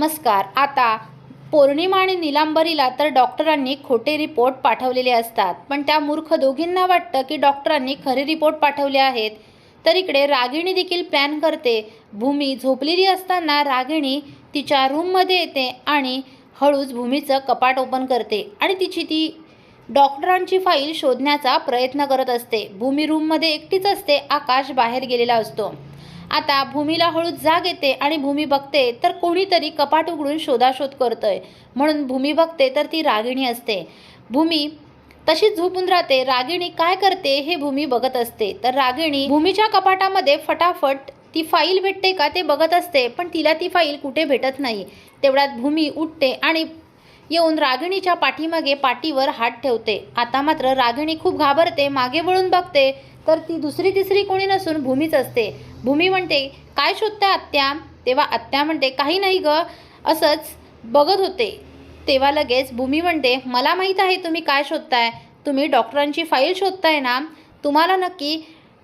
नमस्कार. आता पौर्णिमा आणि निलांबरीला तर डॉक्टरांनी खोटे रिपोर्ट पाठवलेले असतात. पण त्या मूर्ख दोघींना वाटतं की डॉक्टरांनी खरे रिपोर्ट पाठवले आहेत. तर इकडे रागिणी देखील प्लॅन करते. भूमी झोपलेली असताना रागिणी तिच्या रूममध्ये येते आणि हळूच भूमीचं कपाट ओपन करते आणि तिची ती डॉक्टरांची फाईल शोधण्याचा प्रयत्न करत असते. भूमी रूममध्ये एकटीच असते आकाश बाहेर गेलेला असतो. आता भूमीला हळूच जाग येते आणि भूमी बघते तर कोणीतरी कपाट उघडून शोधाशोध करतोय. म्हणून भूमी बघते तर ती रागिणी असते. भूमी तशीच झोपून राहते. रागिणी काय करते हे भूमी बघत असते. तर रागिणी भूमीच्या कपाटामध्ये फटाफट ती फाईल भेटते का ते बघत असते पण तिला ती फाईल कुठे भेटत नाही. तेवढ्यात भूमी उठते आणि येऊन रागिणीच्या पाठीमागे पाठीवर हात ठेवते. आता मात्र रागिणी खूप घाबरते मागे वळून बघते तर ती दुसरी तिसरी कोणी नसून भूमीच असते. भूमी म्हणते काय शोधताय आत्या? तेव्हा आत्या म्हणते काही नाही ग असंच बघत होते. तेव्हा लगेच भूमी म्हणते मला माहीत आहे तुम्ही काय शोधताय. तुम्ही डॉक्टरांची फाईल शोधताय ना? तुम्हाला नक्की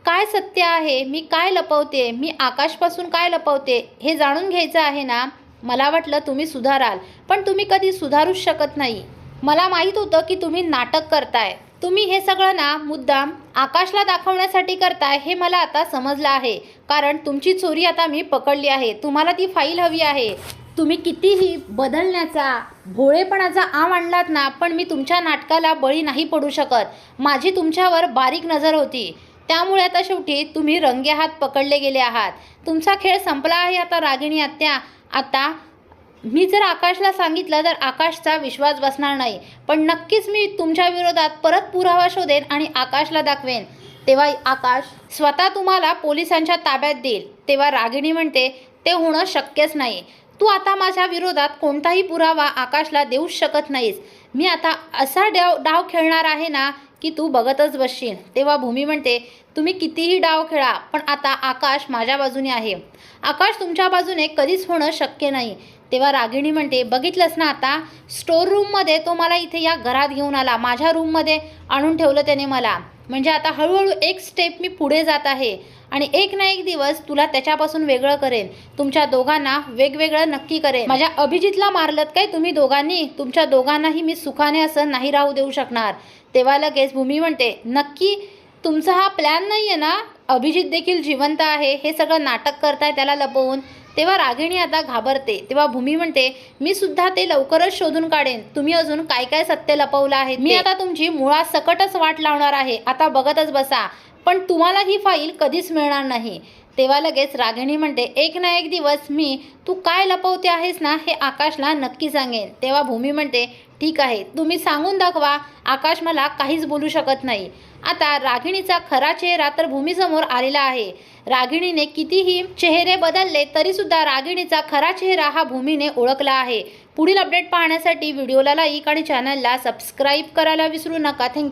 काय सत्य आहे? मी काय लपवते? मी आकाशपासून काय लपवते? हे जाणून घ्यायचं आहे ना? मला वाटलं तुम्ही सुधाराल पण तुम्ही कधी सुधारूच शकत नाही. मला माहीत होतं की तुम्ही नाटक करताय. तुम्ही हे सगळं ना मुद्दाम आकाशला दाखवण्यासाठी करताय हे मला आता समजलं आहे. कारण तुमची चोरी आता मी पकडली आहे. तुम्हाला ती फाईल हवी आहे. तुम्ही कितीही बदलण्याचा भोळेपणाचा आम आणलात ना पण मी तुमच्या नाटकाला बळी नाही पडू शकत. माझी तुमच्यावर बारीक नजर होती. त्यामुळे आता शेवटी तुम्ही रंगे हात पकडले गेले आहात. तुमचा खेळ संपला आहे आता रागिणी आत्या. आता मी जर आकाशला सांगितलं तर आकाशचा विश्वास बसणार नाही. पण नक्कीच मी तुमच्या विरोधात परत पुरावा शोधेन आणि आकाशला दाखवेन. तेव्हा आकाश स्वतः तुम्हाला पोलिसांच्या ताब्यात देईल. तेव्हा रागिणी म्हणते ते होणं शक्यच नाही. तू आता माझ्या विरोधात कोणताही पुरावा आकाशला देऊच शकत नाहीस. मी आता असा डाव डाव खेळणार आहे ना की तू बघतच बसशील. तेव्हा भूमी म्हणते तुम्ही कितीही डाव खेळा पण आता आकाश माझ्या बाजूने आहे. आकाश तुमच्या बाजूने कधीच होणं शक्य नाही. तेव्हा रागिणी म्हणते बघितलंस ना आता? स्टोर रूममध्ये तो मला इथे या घरात घेऊन आला. माझ्या रूममध्ये आणून ठेवलं त्याने मला. म्हणजे आता हळूहळू एक स्टेप मी पुढे जात आहे. आणि एक ना एक दिवस तुला त्याच्यापासून वेगळं करेन. तुमच्या दोघांना वेगवेगळं नक्की करेन. माझ्या अभिजितला मारलत काय तुम्ही दोघांनी? तुमच्या दोघांनाही मी सुखाने असं नाही राहू देऊ शकणार. तेव्हा लगेच भूमी म्हणते नक्की तुमचा हा प्लॅन नाही आहे ना? अभिजित देखील जिवंत आहे. हे सगळं नाटक करताय त्याला लपवून. तेव्हा रागिणी आता घाबरते. तेव्हा भूमी म्हणते मी सुद्धा ते लवकरच शोधून काढेन. तुम्ही अजून काय काय सत्य लपवलं आहे? मी आता तुमची मुळा सकटच वाट लावणार आहे. आता बघतच बसा. पण तुम्हाला ही फाईल कधीच मिळणार नाही. तेव्हा लगेच रागिणी म्हणते एक ना एक दिवस मी तू काय लपवते आहेस ना हे आकाशला नक्की सांगेन. तेव्हा भूमी म्हणते ठीक आहे. तुम्ही सांगून दाखवा. आकाश मला काहीच बोलू शकत नाही. आता रागिणीचा खरा चेहरा तर भूमीसमोर आलेला आहे. रागिणीने कितीही चेहरे बदलले तरीसुद्धा रागिणीचा खरा चेहरा हा भूमीने ओळखला आहे. पुढील अपडेट पाहण्यासाठी व्हिडिओला लाईक आणि चॅनलला सबस्क्राईब करायला विसरू नका. थँक्यू